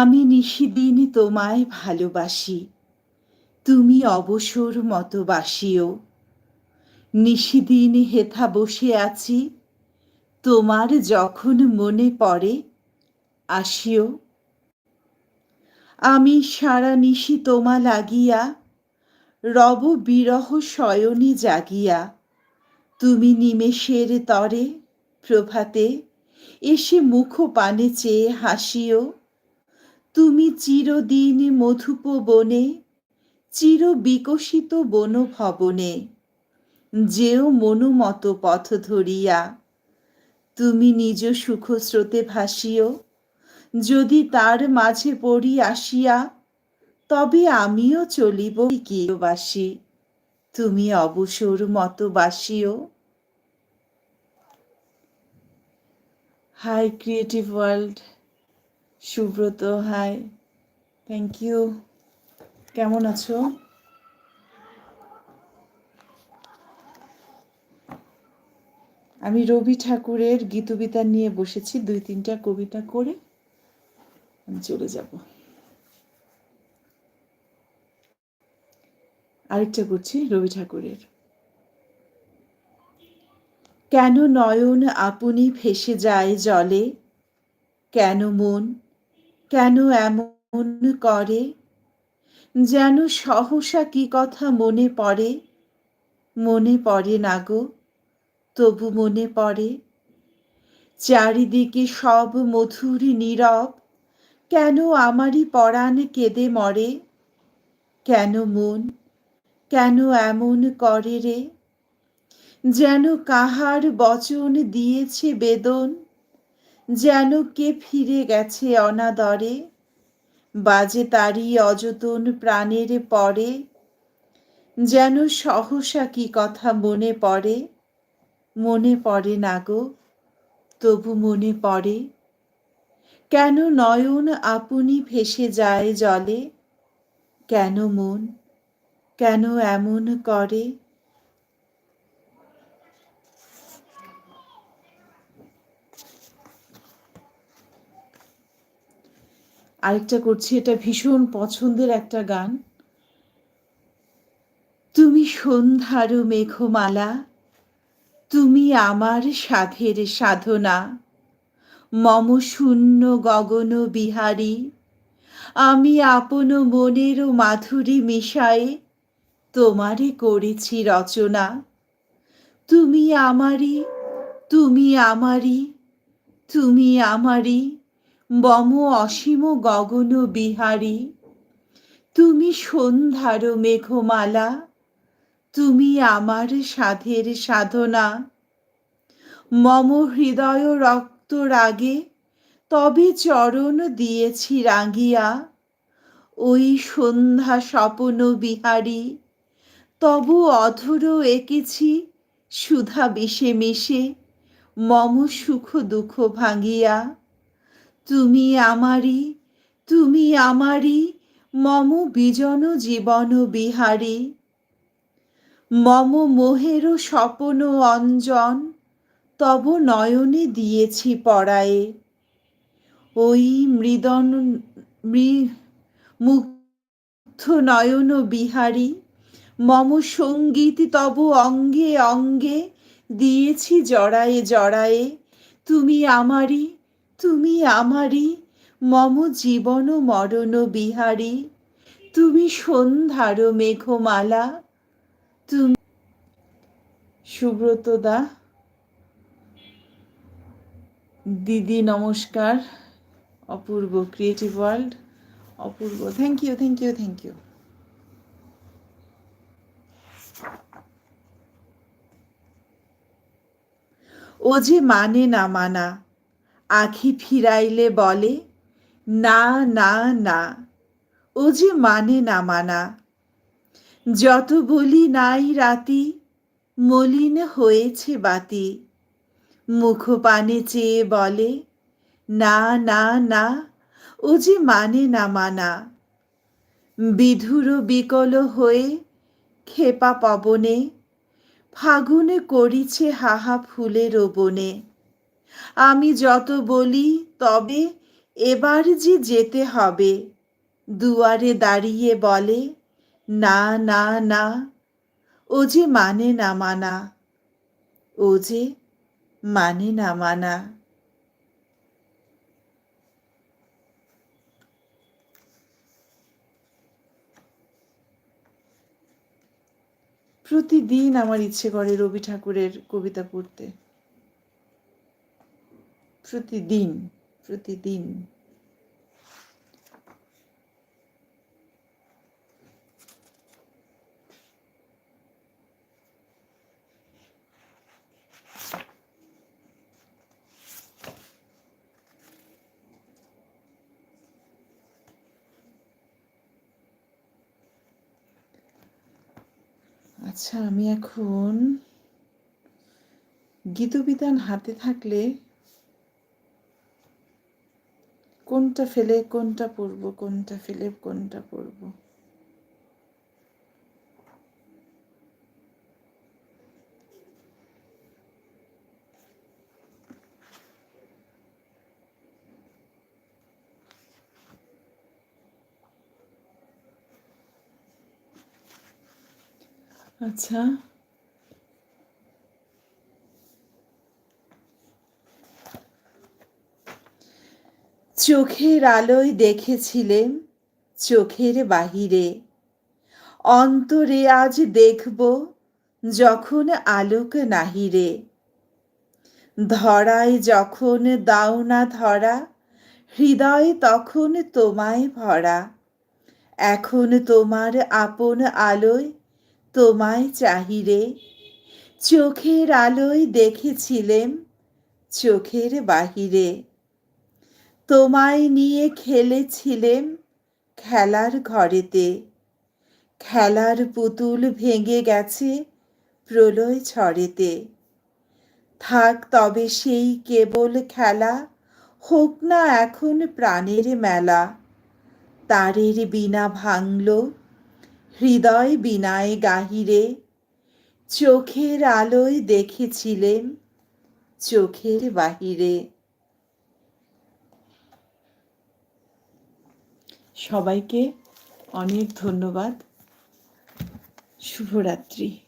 আমি নিশিদিন তোমায় ভালোবাসি, তুমি অবসর মতো বাসিও। নিশিদিন হেথা বসে আছি, তোমার যখন মনে পড়ে আসিও। আমি সারা নিশি তোমা লাগিয়া, রব বিরহ শয়নে জাগিয়া, তুমি নিমেষের তরে প্রভাতে এসে মুখ পানে চেয়ে হাসিও। তুমি চিরদিন মধুপ বনে চির বিকশিত বন ভবনে যেও মনোমত পথ ধরিয়া। তুমি নিজ সুখ স্রোতে ভাসিও, যদি তার মাঝে পড়ি আসিয়া, তবে আমিও চলিব বাসি তুমি অবসর মতো বাসিও। Hi creative world. Subrata hi thank you কেমন আছো? আমি রবি ঠাকুরের গীতবিতা নিয়ে বসেছি, দুই তিনটা কবিতা করে আমি চলে যাব। আরেকটা করছি রবি ঠাকুরের। কেন নয়ন আপনি ভেসে যায় জলে? কেন মন কেন এমন করে? যেন সহসা কি কথা মনে পড়ে? মনে পড়ে না গো, তবু মনে পড়ে। চারিদিকে সব মধুর নীরব, কেন আমারই পরাণ কেঁদে মরে? কেন মন, কেন এমন করে রে? যেন কাহার বচন দিয়েছে বেদন? যেন কে ফিরে গেছে অনাদরে? বাজে তারই অযতন প্রাণের পরে, যেন সহসা কি কথা মনে পড়ে? মনে পড়ে না গো, তবু মনে পড়ে। কেন নয়ন আপনি ভেসে যায় জলে? কেন মন, কেন এমন করে? আরেকটা করছি, এটা ভীষণ পছন্দের একটা গান। তুমি সন্ধ্যার মেঘমালা, তুমি আমার সাধের সাধনা, মম শূন্য গগন বিহারী, আমি আপন মনের মাধুরী মিশায়ে তোমারে করেছি রচনা। তুমি আমারই তুমি আমারই তুমি আমারই বম অসীম গগন বিহারী। তুমি সন্ধ্যার মেঘমালা, তুমি আমার সাধের সাধনা। মম হৃদয় রক্ত রাগে, তবে চরণ দিয়েছি রাঙিয়া। ওই সন্ধ্যা স্বপন বিহারী, তবু অধর এঁকেছি সুধা বিষে মিশে, মম সুখ দুঃখ ভাঙিয়া। তুমি আমারই তুমি আমারই মম বিজন জীবন বিহারী। মম মোহের স্বপন অঞ্জন, তব নয়নে দিয়েছি পড়ায়ে ওই মৃদন মুগ্ধ নয়ন বিহারী, মম সংগীত তব অঙ্গে অঙ্গে দিয়েছি জড়ায়ে জড়ায়ে। তুমি আমারই তুমি আমারই মম জীবন মরণ বিহারী। তুমি সন্ধ্যার মেঘমালা। তুমি সুব্রত দা। দিদি, নমস্কার। অপূর্ব creative world Apurba. Thank you thank you thank you ও যে মানে না মানা আখি ফিরাইলে বলে, না না না, ও যে মানে না মানা। যত বলি নাই রাতি, মলিন হয়েছে বাতি। মুখ পানে চেয়ে বলে, না না না, ও যে মানে না মানা। বিধুর বিকল হয়ে খেপা পবনে, ফাগুনে করিছে হাহা ফুলের বনে আমি যত বলি তবে এবার যে যেতে হবে। দুয়ারে দাঁড়িয়ে বলে, না না না। ও যে মানে না মানা। ও যে মানে না মানা। প্রতিদিন আমার ইচ্ছে করে রবি ঠাকুরের কবিতা পড়তে। প্রতিদিন প্রতিদিন। আচ্ছা আমি এখন গীতবিতান হাতে থাকলে কোনটা ফেলে কোনটা পড়ব কোনটা ফেলে কোনটা পড়ব আচ্ছা। চোখের আলোয় দেখেছিলেন চোখের বাহিরে। অন্তরে আজ দেখব যখন আলোক নাহিরে। ধরায় যখন দাও না ধরা, হৃদয় তখন তোমায় ভরা। এখন তোমার আপন আলোয় তোমায় চাহিরে। চোখের আলোয় দেখেছিলেম চোখের বাহিরে। তোমায় নিয়ে খেলেছিলেম খেলার ঘরেতে। খেলার পুতুল ভেঙে গেছে প্রলয় ঝড়েতে থাক তবে সেই কেবল খেলা, হোক না এখন প্রাণের মেলা। তারের বিনা ভাঙল, হৃদয় বিনায় গাহিরে। চোখের আলোয় দেখেছিলেন চোখের বাহিরে। সবাইকে অনেক ধন্যবাদ। শুভরাত্রি।